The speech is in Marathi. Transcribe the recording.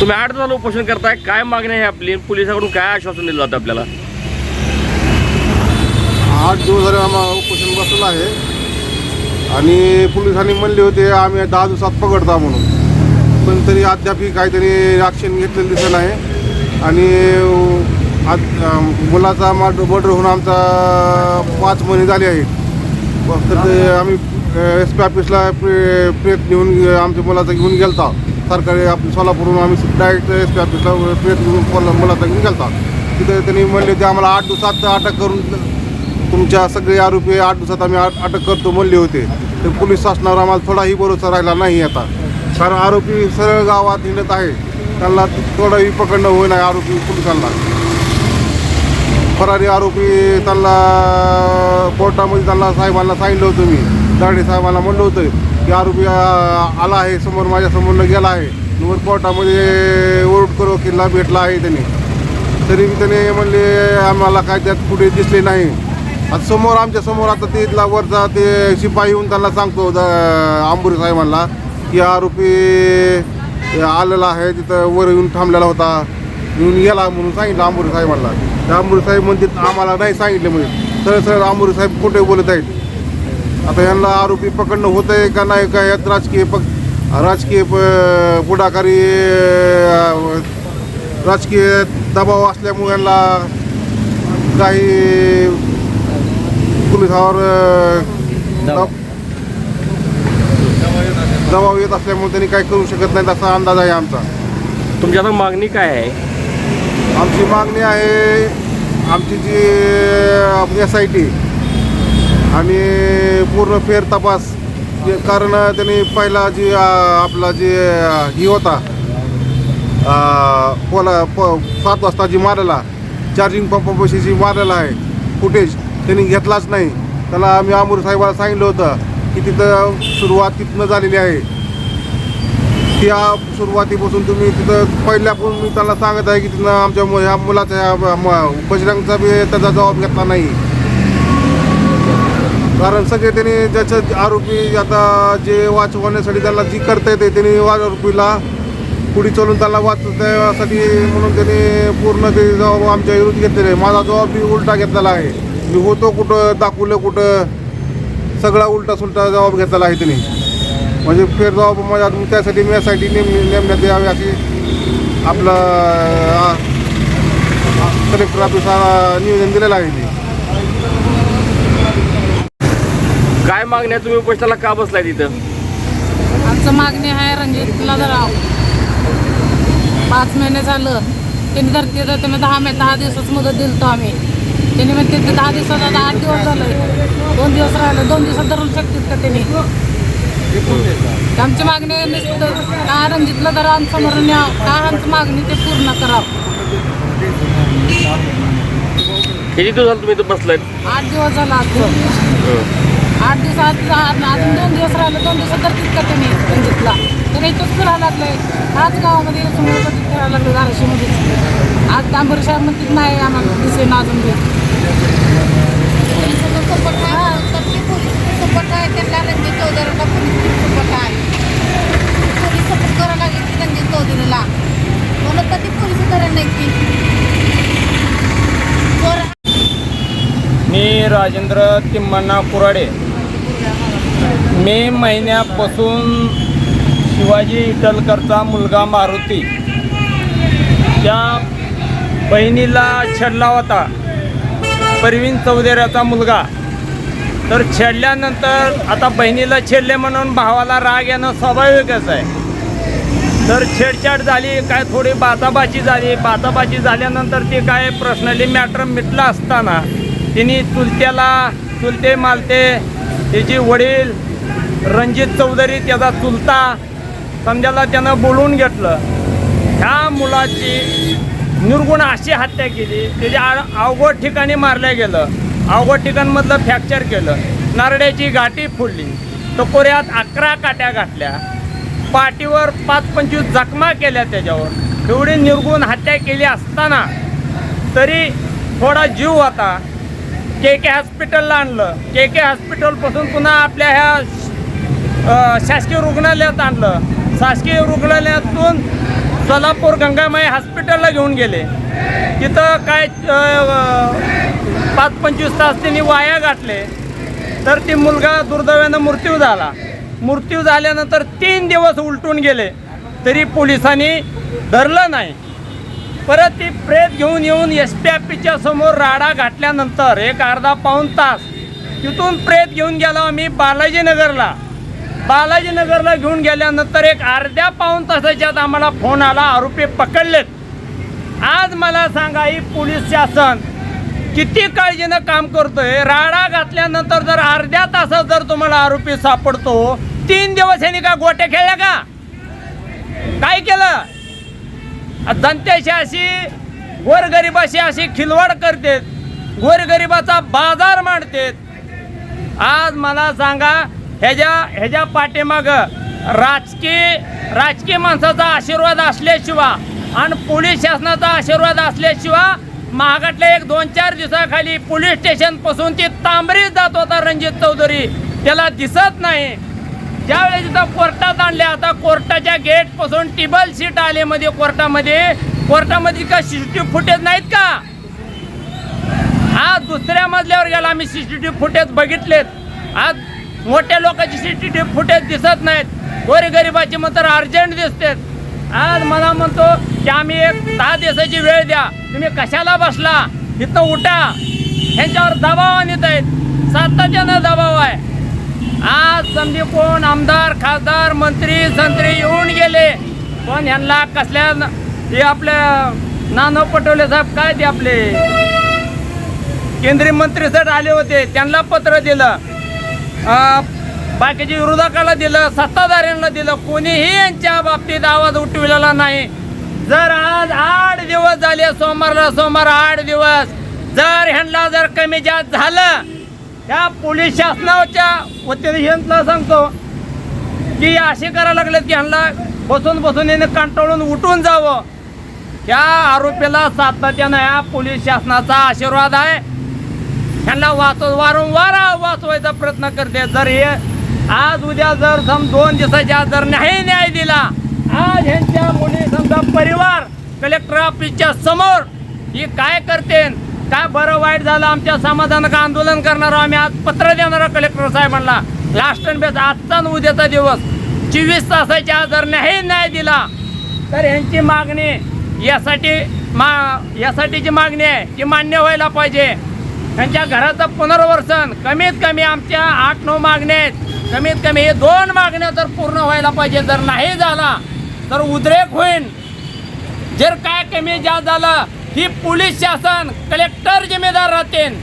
तुम्ही आठ दिवसाला उपोषण करताय काय मागणी आहे आपली? पोलिसाकडून काय आश्वासन दिलं जातं आपल्याला? आठ दिवस झाले आम्हाला उपोषण बसलेलं आहे आणि पोलिसांनी म्हणले होते आम्ही दहा दिवसात पकडता म्हणून. पण तरी अद्यापही काहीतरी ॲक्शन घेतलेलं दिसत नाही. आणि आज मुलाचा मुलाचा मर्डर होऊन आमचा पाच महिने झाले आहेत. तर ते आम्ही एस पी ऑफिसला प्रे प्रेत घेऊन आमच्या मुलाचा घेऊन गेलता. सरकारी आपण सोलापूरहून आम्ही डायरेक्ट एस पी ऑफिसला प्रेत घेऊन मुला- मुलाचा घेऊन तिथे त्यांनी म्हणले ते आम्हाला आठ दिवसात अटक करून तुमच्या सगळे आरोपी आठ दिवसात आम्ही आट- अटक करतो म्हणले होते. तर पोलीस शासनावर आम्हाला थोडाही भरोसा राहिला नाही आता. कारण आरोपी सरळ गावात हिंडत आहे. त्यांना थोडाही पकडणं होईल नाही आरोपी पोलिसांना. फरारी आरोपी त्यांना कोर्टामध्ये त्यांना साहेबांना सांगितलं होतं मी. दाडे साहेबांना म्हणलं होतं. की आरोपी आला आहे समोर माझ्यासमोरनं गेला आहे. वर कोर्टामध्ये ओरड करो किल्ला भेटला आहे त्यांनी. तरी त्याने म्हणले आम्हाला काय त्यात कुठे दिसले नाही. आता समोर आमच्यासमोर आता ते इथला वरचा ते शिपाई येऊन त्यांना सांगतो आंबुरी साहेबांना की आरोपी आलेला आहे तिथं वर येऊन थांबलेला होता. येऊन गेला म्हणून सांगितलं आंबुरी साहेबांना. त्या आंबुरी साहेब म्हणते आम्हाला नाही सांगितलं म्हणजे सरळ सरळ आंबुरी साहेब कुठे बोलत आहेत. आता यांना आरोपी पकडणं होत आहे का नाही का यात राजकीय पक राजकीय पुढाकारी राजकीय दबाव असल्यामुळे यांना काही पोलिसावर दबाव. येत असल्यामुळे त्यांनी काही करू शकत नाहीत असा अंदाज आहे आमचा. तुमची आता मागणी काय आहे? आमची मागणी आहे आमची जी एस आय टी आणि पूर्ण फेर तपास कारण त्यांनी पहिला जी आपला जे ही होता पोला प सात वाजता जी मारलेला चार्जिंग पंपापाशी जी मारलेला आहे फुटेज त्यांनी घेतलाच नाही. त्याला आम्ही आमूर साहेबाला सांगितलं होतं की तिथं सुरुवात तिथनं झालेली आहे. त्या सुरुवातीपासून तुम्ही तिथं पहिल्यापासून मी त्यांना सांगत आहे की तिथं आमच्या मु- ह्या मुलाचा म- बजरंगचा बी त्याचा जबाब घेतला नाही. कारण सगळे त्यांनी ज्याचं आरोपी आता जे वाचवण्यासाठी त्याला जी करता येते त्यांनी वा- आरोपीला पुढे चालून त्याला वाचण्यासाठी म्हणून त्यांनी पूर्ण ते जबाब आमच्या विरुद्ध घेतलेले आहे. माझा जबाब मी उलटा घेतलेला आहे. मी होतो कुठं दाखवलं कुठं सगळा उलटा सुलटा जबाब घेतलेला आहे त्यांनी. म्हणजे फेर जबाब माझ्या त्यासाठी मी यासाठी नेम नेमण्यात यावे अशी आपलं कलेक्टर ऑफिसला निवेदन दिलेलं आहे ते काय मागणी आहे तुम्ही उपोषणाला का बसलाय तिथं? आमचं मागणी आहे रणजित लदराव पाच महिने झालं. त्यांनी धरती तर तुम्ही दहा मे दहा दिवसाच मुदत दिलतो आम्ही. त्यांनी म्हणते ते दहा दिवसात आता आठ दिवस झालं दोन दिवस राहिलं. दोन दिवसात धरून शकतील का त्यांनी? आमची मागणी आहे नुसतं का रणजित लदरावांसमोर न्या. का आमची मागणी ते पूर्ण करावं किती दिवस झालं तुम्ही इथं बसलायत? आठ दिवस झाला. आज आठ दिवसात आ- अजून दोन दिवस राहिले दोन दिवसात धरतील का त्यांनी रणजितला तर इथंच फिरायला लागलंय. हाच गावामध्ये समोर कधी फिरायला लागलं धाराशीमध्ये आज तांबर साहेब म्हणतात नाही आम्हाला दिसेन अजून सपोर्ट आहे. तर ते सपोर्ट आहे. त्यांना रणजित चौधरीला पोलीस सपोर्ट आहे. पोलीस सपोर्ट करायला लागले की रणजित चौधरीला. म्हणून तर ती पोलीस धरण नाही की मी राजेंद्र तिम्मण्णा कुराडे. मे महिन्यापासून शिवाजी इटलकरचा मुलगा मारुती त्या बहिणीला छेडला होता. परवीन चौधऱ्याचा मुलगा. तर छेडल्यानंतर आता बहिणीला छेडले म्हणून भावाला राग येणं स्वाभाविकच आहे. तर छेडछाड झाली काय थोडी बाचाबाची झाली. बाचाबाची झाल्यानंतर ते काय पर्सनली मॅटर मिटला असताना तिने चुलत्याला चुलते मालते तिची वडील रणजित चौधरी त्याचा चुलता समजाला त्यानं बोलवून घेतलं. ह्या मुलाची निर्गुण अशी हत्या केली त्याच्या आ- अवघड ठिकाणी मारलं गेलं. अवघड ठिकाणमधलं फ्रॅक्चर केलं. नारड्याची गाठी फोडली. टकोऱ्यात अकरा काट्या घातल्या. पाठीवर पाच पंचवीस जखमा केल्या त्याच्यावर. एवढी निर्गुण हत्या केली असताना तरी थोडा जीव होता. के के हॉस्पिटलला आणलं. के के हॉस्पिटलपासून पुन्हा आपल्या ह्या शासकीय रुग्णालयात आणलं. शासकीय रुग्णालयातून सोलापूर गंगामाई हॉस्पिटलला घेऊन गेले. तिथं काय पाच पंचवीस तास त्यांनी वाया गाठले तर ती मुलगा दुर्दैवानं मृत्यू झाला. मृत्यू झाल्यानंतर तीन दिवस उलटून गेले. तरी पोलिसांनी धरलं नाही. परत ती प्रेत घेऊन येऊन एस पी ऑफिसच्या समोर राडा घातल्यानंतर एक अर्धा पाऊण तास तिथून प्रेत घेऊन गेलो आम्ही बालाजीनगरला. बालाजीनगरला घेऊन गेल्यानंतर एक अर्ध्या पाऊण तासाच्यात आम्हाला फोन आला आरोपी पकडलेत. आज मला सांगा ही पोलीस शासन किती काळजीनं काम करतोय? राडा घातल्यानंतर जर अर्ध्या तासात जर तुम्हाला आरोपी सापडतो तीन दिवस यांनी का गोट्या खेळल्या का? काय केलं? जनतेशी अशी गोरगरिबाशी अशी खिलवाड करतेत गोरगरिबाचा बाजार मांडतेत. आज मला सांगा ह्याच्या ह्याच्या पाठीमाग राजकीय राजकीय माणसाचा आशीर्वाद असल्याशिवाय आणि पोलीस शासनाचा आशीर्वाद असल्याशिवाय महागातल्या एक दोन चार दिवसाखाली पोलीस स्टेशनपासून ती तांबरीत जात होता रणजित चौधरी. त्याला दिसत नाही. ज्यावेळेस तिथं कोर्टात आणले आता कोर्टाच्या गेटपासून टिबल सीट आले मध्ये कोर्टामध्ये. कोर्टामध्ये का सीसीटीव्ही फुटेज नाहीत का? आज दुसऱ्या मजल्यावर गेला आम्ही सीसीटीव्ही फुटेज बघितलेत. आज मोठ्या लोकांची टी फुटेज दिसत नाहीत. गोरी गरिबाची अर्जंट दिसतात आज मला म्हणतो की आम्ही एक दहा दिवसाची वेळ द्या. तुम्ही कशाला बसला? इथं उठा. ह्यांच्यावर दबाव आणत आहेत. सातत्यानं दबाव आहे. आज संदीप कोण आमदार खासदार मंत्री संत्री येऊन गेले. पण ह्यांना कसल्या न- हे आपल्या नाना पटोले साहेब काय ते आपले? केंद्रीय मंत्री सर आले होते. त्यांना पत्र दिलं. बाकीच्या विरोधकाला दिलं सत्ताधाऱ्यांना दिलं कोणीही यांच्या बाबतीत आवाज उठविलेला नाही. जर आज आठ दिवस झाले सोमवारला सोमवार आठ दिवस जर ह्यांना जर कमी जास्त झालं त्या पोलीस शासनाच्या वतीने ह्यांना सांगतो की असे करायला लागलेत की ह्यांना बसून बसून याने कंटाळून उठून जावं. या आरोपीला सातत्यानं या पोलीस शासनाचा आशीर्वाद आहे. ह्यांना वाचव वारंवार वाचवायचा प्रयत्न करते. जर हे आज उद्या जर सम दोन दिवसाच्या जर नाही न्याय दिला आज ह्यांच्या मुली समजा परिवार कलेक्टर ऑफिसच्या समोर ही काय करते? काय बरं वाईट झालं? आमच्या समाधानक आंदोलन करणार आम्ही आज पत्र देणार कलेक्टर साहेबांना. लास्ट अँड बेस आजचा उद्याचा दिवस. चोवीस तासाच्या जर नाही न्याय दिला. तर ह्यांची मागणी यासाठी मा यासाठीची मागणी आहे ती मान्य व्हायला पाहिजे. त्यांच्या घराचं पुनर्वसन कमीत कमी आमच्या आठ नऊ मागण्या आहेत. कमीत कमी हे दोन मागण्या तर पूर्ण व्हायला पाहिजे जर नाही झाला तर उद्रेक होईल जर काय कमी जास्त झालं ही पोलीस शासन कलेक्टर जिम्मेदार राहतील.